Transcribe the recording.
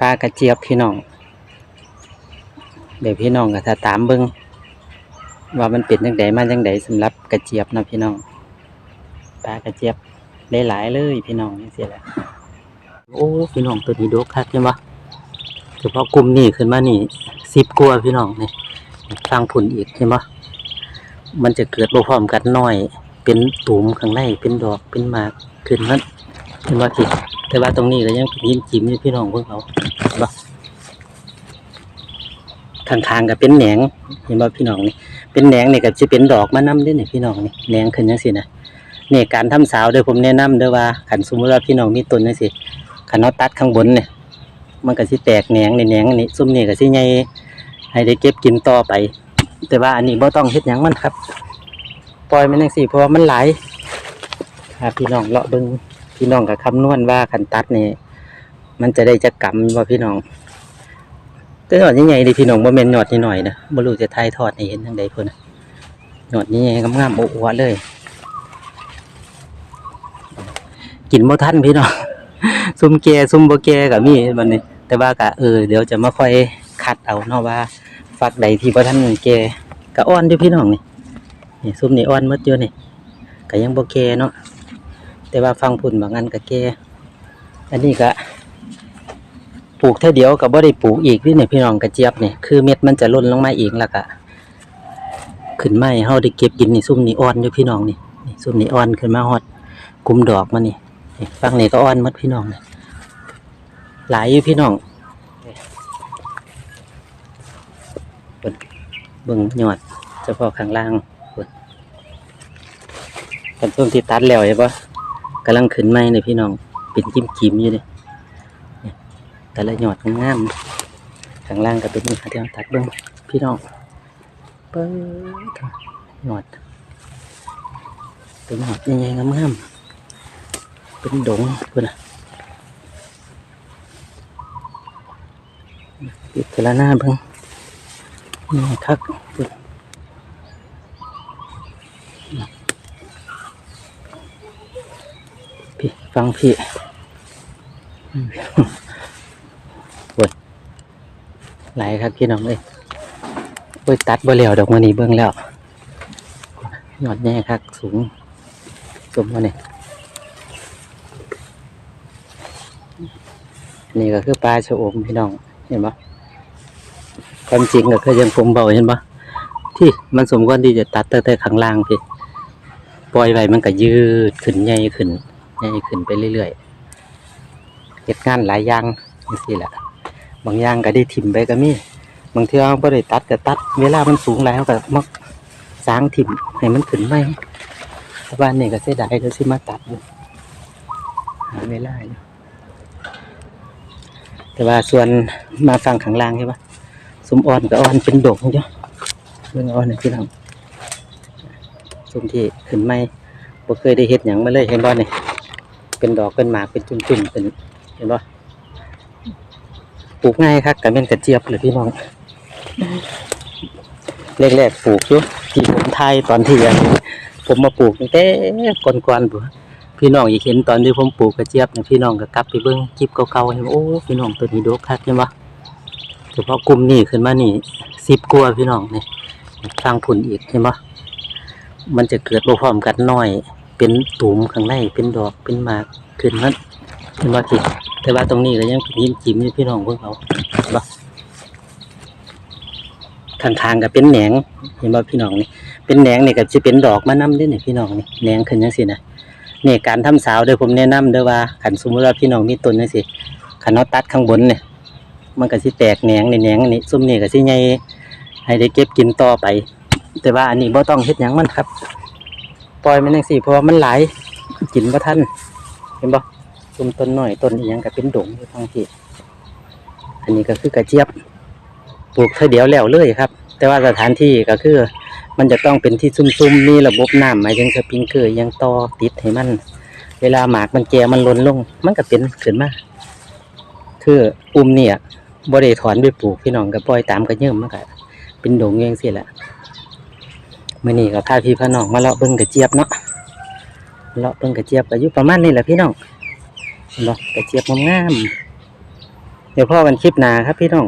ปลากระเจี๊ยบพี่น้องเดี๋ยวพี่น้องก็ถ้าตามเบิ่งว่ามันเป็นจังไดมาจังไดสำหรับกระเจี๊ยบนะพี่น้องปลากระเจี๊ยบได้หลายเลยพี่น้องนี่เสิแหละโอ้พี่น้องตัวนี้ดกคักใช่ปะเฉพาะกลุ่มนี้ขึ้นมานี่สิบกว่าพี่น้องนี่ทางผุนอีกเห็นปะมันจะเกิดบ่พร้อมกันน้อย เป็นตุ่มข้างในเป็นดอกเป็นหมากขึ้นนั้นเห็นปะที่ แต่ว่าตรงนี้ก็ยังยิ้มจิ้มอยู่พี่น้องพวกเขาเห็นปะทางทางๆก็เป็นแหนงเห็นบ่พี่น้องนี่เป็นแหนงนี่ก็จะเป็นดอกมะนำด้วยนี่พี่น้องนี่แหนงขึ้นจังซี่นะนี่การทำสาวเด้อผมแนะนำเด้อว่าคันสมมุติว่าพี่น้องมีต้นจังซี่คันเราตัดข้างบนเนี่ยมันก็สิแตกแหนงในแหนงนี่ซุ่มนี่ก็สิใหญ่ให้ได้เก็บกินต่อไป แต่ว่าอันนี้บ่ต้องเฮ็ดหยังมันครับ ปล่อยมันจังซี่เพราะว่ามันหลาย ครับพี่น้องเลาะเบิ่งพี่น้องก็คำนวณว่าคันตัดนี่มันจะได้จักำว่าพี่น้องแต่หยอดใหญ่ๆดิพี่น้องบ่แม่นหยอดนิดหน่อยนะบ่รู้จะถ่ายทอดให้เห็นจังไดเพุ่นหยอดใหญ่ๆงามๆโอ้อวเลย กินบ่ทันพี่น้องซุ่มแก่ซุ่มบ่แก่ก็มีบัดนี้ แต่ว่าก็เออเดี๋ยวจะมาค่อยคัดเอาเนาะว่าฝักใดที่บ่ทันแก่ก็อ่อนอยู่พี่น้องนี่นี่ซุ่มนี่อ่อนหมดอยู่นี่ก็ยังบ่แก่เนาะ แต่ว่าฟังพุ่นบางอันก็แก่อันนี้ก็ปลูกเท่าเดียวกับบ่ได้ปลูกอีกนี่เนี่ยพี่น้องกระเจี๊ยบเนี่ยคือเม็ดมันจะล่นลงมาอีกแล้วก็ขึ้นไมาให้เฮาได้เก็บกินนี่ซุ่มนี่อ่อนอยู่พี่น้องนี่นี่ซุ่มนี่อ่อนขึ้นมาฮอดกลุ่มดอกมันนี่นี่ฝั่งนี้ก็อ่อนหมดพี่น้องนี่หลายอยู่พี่น้องเบิ่งเบิ่งยอดเฉพาะข้างล่างเบิ่งเป็นช่วงที่ตัดแล้วใช่ปะ กำลังขึ้นใหม่เลยพี่น้อง เป็นจิ้มๆอยู่เลยแต่ละหยอดงามข้างล่างก็เป็นนี่ค่ะที่เราตัดเบิ้งพี่น้องเปิ้ดหยอด เป็นหยอดใหญ่ๆงามๆเป็นดงเพื่อนปิดแต่ละหน้าเบิ้งนี่คักเพิ่อน พี่ฟังพี่หลครับพี่น้องเอ้ยโอ้ยตัดบ่แล้วดอกมันนี่เบิ่งแล้วยอดแย่ครับสูงสมมาเนี่นี่ก็คือปลาชะอมพี่น้องเห็นปะความจริงก็คือยังผมเบาเห็นปะที่มันสมควรที่จะตัดตั้งแต่ข้างล่างพี่ปล่อยไว้มันก็ยืดขึ้นใหญ่ขึ้น ใหญ่ขึ้นไปเรื่อยๆเหตุงานหลายอย่างนี่สิแหละบางอย่างก็ได้ถิ่มไปก็มีบางเทื่อเราบ่ได้ตัดก็ตัด เวลามันสูงแล้วก็มักสร้างถิ่มให้มันขึ้นไหมแต่บ้านนี่ก็เสียดายเดี๋ยวสิมาตัดอยู่หาเวลาอยู่แต่ว่าส่วนมาฟังข้างล่างใช่ปะสมอ่อนก็อ่อนเป็นดงจ้ะเรื่องอ่อนนี่พี่น้องสมที่ขึ้นไม่บ่เคยได้เห็ดหยังมาเลยเห็นบ่นี่ เป็นดอกเป็นหมากเป็นจุ่มๆเป็นเห็นบ่ปลูกง่ายครับกับเป็นกระเจี๊ยบเลยพี่น้องแรกๆปลูกอยู่ที่ผมไทยตอนที่ยังผมมาปลูกตั้งแต่ก่อนๆผมพี่น้องอยากเห็นตอนที่ผมปลูกกระเจี๊ยบเนี่ยพี่น้องก็กลับไปเบิ้งคลิปเก่าๆเห็นว่าโอ้พี่น้องตัวนี้ดกคักเห็นปะเฉพาะกลุ่มนี้ขึ้นมานี่สิบกว่าพี่น้องนี่ทางผุนอีกเห็นปะมันจะเกิดบ่พร้อมกันน้อย เป็นตุ่มข้างในเป็นดอกเป็นหมากขึ้นมันเห็นว่าที่แต่ว่าตรงนี้ก็ยังยิ้มจิ้มอยู่พี่น้องพวกเขาเห็นปะทางทางๆก็เป็นแหนงเห็นป่พี่น้องนี่เป็นแหนงเนี่ยก็จะเป็นดอกมะนำด้วยนี่พี่น้องนี่แหนงขึ้นจังซี่นะเนี่ยการทำสาวเด้อผมแนะนำเด้อว่าขันสมมติว่าพี่น้องมีต้นจังซี่ขันเราตัดข้างบนเนี่ยมันก็สิแตกแหนงในแหนงนี่ซุ่มนี่ก็สิใหญ่ให้ได้เก็บกินต่อไป แต่ว่าอันนี้บ่ต้องเฮ็ดหยังมันครับ ปล่อยมันจังซี่เพราะว่ามันหลายกินบ่ทันเห็นบ่ต้นต้นหน้อยต้นอีหยังก็เป็นดงอยู่ทางที่อันนี้ก็คือกระเจี๊ยบปลูกเท่าเดียวแล้วเลยครับ แต่ว่าสถานที่ก็คือ มันจะต้องเป็นที่ซุ่มๆมีระบบน้ำหมายถึงสปริงเกอร์อิหยังต่อติดให้มัน เวลาหมากมันแก่มันล้นลง มันก็เป็นขึ้นมาคืออุ้มเนี่ยบ่ได้ถอนไปปลูกพี่น้องก็ปล่อยตามกระเยิ่มมันก็เป็นดงเองสิแหละ มื่อนี้ก็พาพี่พาน้องมาเลาะเบิ้งกระเจี๊ยบเนาะเลาะเบิ้งกระเจี๊ยบอายุประมาณนี้แหละพี่น้องเนาะกระเจี๊ยบงามๆเดี๋ยวพ่อกันคลิปหนาครับพี่น้อง